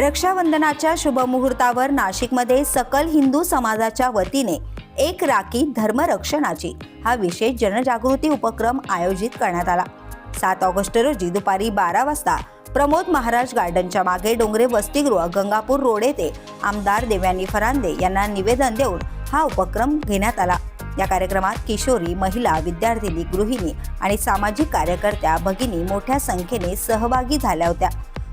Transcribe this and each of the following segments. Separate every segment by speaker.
Speaker 1: रक्षाबंधनाच्या शुभमुहूर्तावर नाशिकमध्ये सकल हिंदू समाजाच्या वतीने एक राखी धर्मरक्षणाची. हा विशेष जनजागृती उपक्रम आयोजित करण्यात आला. सात ऑगस्ट रोजी दुपारी बारा वाजता प्रमोद महाराज गार्डनच्या मागे डोंगरे वसतिगृह गंगापूर रोड येथे आमदार देव्यानी फरांदे यांना निवेदन देऊन हा उपक्रम घेण्यात आला. या कार्यक्रमात किशोरी महिला विद्यार्थिनी गृहिणी आणि सामाजिक कार्यकर्त्या भगिनी मोठ्या संख्येने सहभागी झाल्या होत्या.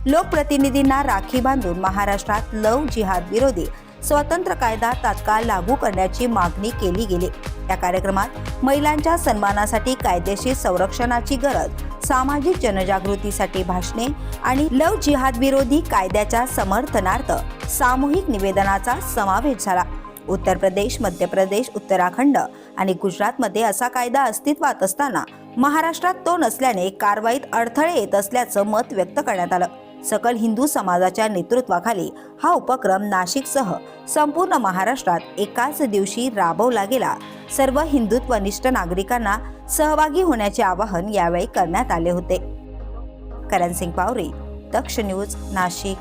Speaker 1: लोकप्रतिनिधींना राखी बांधून महाराष्ट्रात लव जिहाद विरोधी स्वतंत्र कायदा तात्काळ लागू करण्याची मागणी केली गेली. या कार्यक्रमात महिलांच्या सन्मानासाठी कायदेशीर संरक्षणाची गरज सामाजिक जनजागृतीसाठी भाषणे आणि लव जिहाद विरोधी कायद्याच्या समर्थनार्थ सामूहिक निवेदनाचा समावेश झाला. उत्तर प्रदेश मध्य प्रदेश उत्तराखंड आणि गुजरातमध्ये असा कायदा अस्तित्वात असताना महाराष्ट्रात तो नसल्याने कारवाईत अडथळे येत असल्याचं मत व्यक्त करण्यात आलं. सकल हिंदू समाजाच्या नेतृत्वाखाली हा उपक्रम नाशिकसह संपूर्ण महाराष्ट्रात एकाच दिवशी राबवला गेला. सर्व हिंदुत्वनिष्ठ नागरिकांना सहभागी होण्याचे आवाहन यावेळी करण्यात आले होते. करण सिंग पावरे दक्ष न्यूज नाशिक.